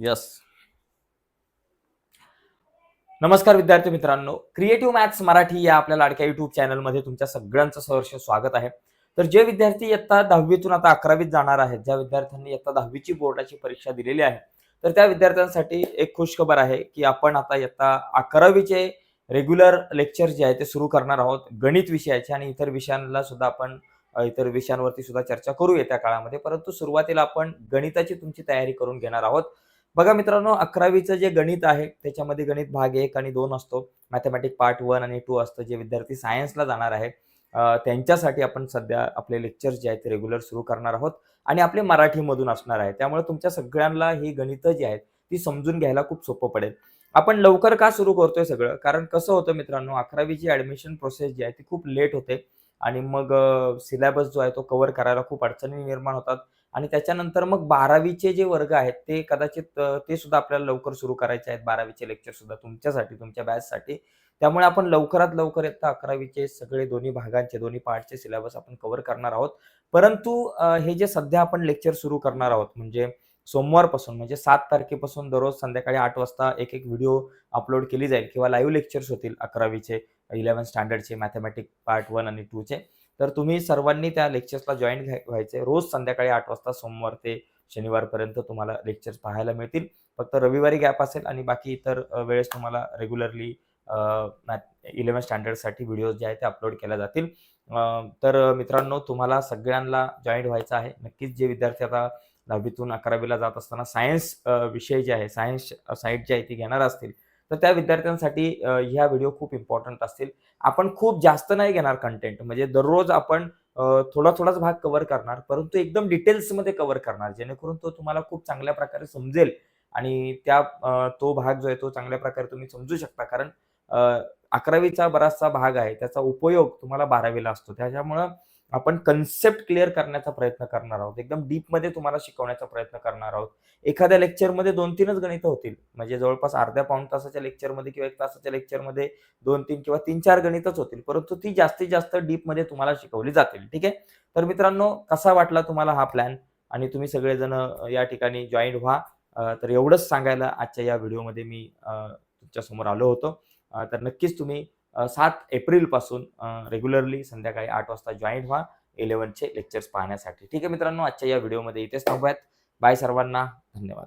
Yes नमस्कार विद्यार्थी मित्रांनो. क्रिएटिव्ह मॅथ्स मराठी या आपल्या लाडक्या युट्यूब चॅनलमध्ये तुमच्या सगळ्यांचं सहर्ष स्वागत आहे. तर जे विद्यार्थी इयत्ता दहावीतून आता अकरावीत जाणार आहेत ज्या विद्यार्थ्यांनी इयत्ता दहावीची बोर्डाची परीक्षा दिलेली आहे तर त्या विद्यार्थ्यांसाठी एक खुशखबर आहे की आपण आता इयत्ता अकरावीचे रेग्युलर लेक्चर जे आहे ते सुरू करणार आहोत गणित विषयाचे आणि इतर विषयांना सुद्धा आपण इतर विषयांवरती सुद्धा चर्चा करू येत्या काळामध्ये. परंतु सुरुवातीला आपण गणिताची तुमची तयारी करून घेणार आहोत. बघा मित्रांनो अकरावीचं जे गणित आहे त्याच्यामध्ये गणित भाग एक आणि दोन असतो. मॅथमॅटिक पार्ट वन आणि टू असतं. जे विद्यार्थी सायन्सला जाणार आहे त्यांच्यासाठी आपण सध्या आपले लेक्चर्स जे आहेत ते रेग्युलर सुरू करणार आहोत. आणि आपले मराठीमधून असणार आहे. त्यामुळे तुमच्या सगळ्यांना ही गणितं जी आहेत ती समजून घ्यायला खूप सोपं पडेल. आपण लवकर का सुरू करतोय सगळं? कारण कसं होतं मित्रांनो अकरावीची ऍडमिशन प्रोसेस जी आहे ती खूप लेट होते. आणि मग सिलेबस जो आहे तो कव्हर करायला खूप अडचणी निर्माण होतात. आणि त्याच्यानंतर मग बारावीचे जे वर्ग आहेत ते कदाचित ते सुद्धा आपल्याला लवकर सुरू करायचे आहेत. बारावीचे लेक्चर सुद्धा तुमच्यासाठी तुमच्या बॅचसाठी त्यामुळे आपण लवकरात लवकर येता अकरावीचे सगळे दोन्ही भागांचे दोन्ही पार्टचे सिलेबस आपण कव्हर करणार आहोत. परंतु हे जे सध्या आपण लेक्चर सुरू करणार आहोत म्हणजे सोमवारपासून म्हणजे सात तारखेपासून दररोज संध्याकाळी आठ वाजता एक एक व्हिडिओ अपलोड केली जाईल किंवा लाईव्ह लेक्चर्स होतील अकरावीचे इलेव्हन स्टँडर्डचे मॅथमॅटिक पार्ट वन आणि टूचे तर तुम्ही सर्वांनी त्या लेक्चर्सला जॉईन व्हायचे. रोज संध्याकाळी आठ वाजता सोमवार ते शनिवारपर्यंत तुम्हाला लेक्चर्स पाहायला मिळतील. फक्त रविवारी गॅप असेल आणि बाकी इतर वेळेस तुम्हाला रेग्युलरली इलेव्हन स्टँडर्डसाठी व्हिडिओज जे आहेत ते अपलोड केल्या जातील. तर मित्रांनो तुम्हाला सगळ्यांना जॉईन व्हायचं आहे. नक्कीच जे विद्यार्थी आता दहावीतून अकरावीला जात असताना सायन्स विषय जे आहे सायन्स साईड जी आहे ती घेणार असतील. तर त्या विद्यार्थ्यांसाठी ह्या व्हिडिओ खूप इम्पॉर्टंट असतील. आपण खूप जास्त नाही घेणार कंटेंट म्हणजे दररोज आपण थोडा थोडाच भाग कव्हर करणार परंतु एकदम डिटेल्समध्ये कव्हर करणार जेणेकरून तो तुम्हाला खूप चांगल्या प्रकारे समजेल आणि त्या तो भाग जो आहे तो चांगल्या प्रकारे तुम्ही समजू शकता. कारण अकरावीचा बराचसा भाग आहे त्याचा उपयोग तुम्हाला बारावीला असतो. त्याच्यामुळं आपण कन्सेप्ट क्लिअर करण्याचा प्रयत्न करणार आहोत. एकदम डीपमध्ये तुम्हाला शिकवण्याचा प्रयत्न करणार आहोत. एखाद्या लेक्चरमध्ये दोन तीनच गणितं होतील. म्हणजे जवळपास अर्ध्या पाऊण तासाच्या लेक्चरमध्ये किंवा एक तासाच्या लेक्चरमध्ये दोन तीन किंवा तीन चार गणितच होतील. परंतु ती जास्तीत जास्त डीपमध्ये तुम्हाला शिकवली जातील. ठीक आहे? तर मित्रांनो कसा वाटला तुम्हाला हा प्लॅन आणि तुम्ही सगळेजण या ठिकाणी जॉईन व्हा. तर एवढंच सांगायला आजच्या या व्हिडिओमध्ये मी तुमच्यासमोर आलो होतो. तर नक्कीच तुम्ही सात एप्रिलपासून रेग्युलरली संध्याकाळी आठ वाजता जॉईन व्हा. इलेव्हनचे लेक्चर्स पाहण्यासाठी. ठीक आहे मित्रांनो आजच्या या व्हिडिओमध्ये इथेच थांबूयात. बाय सर्वांना. धन्यवाद.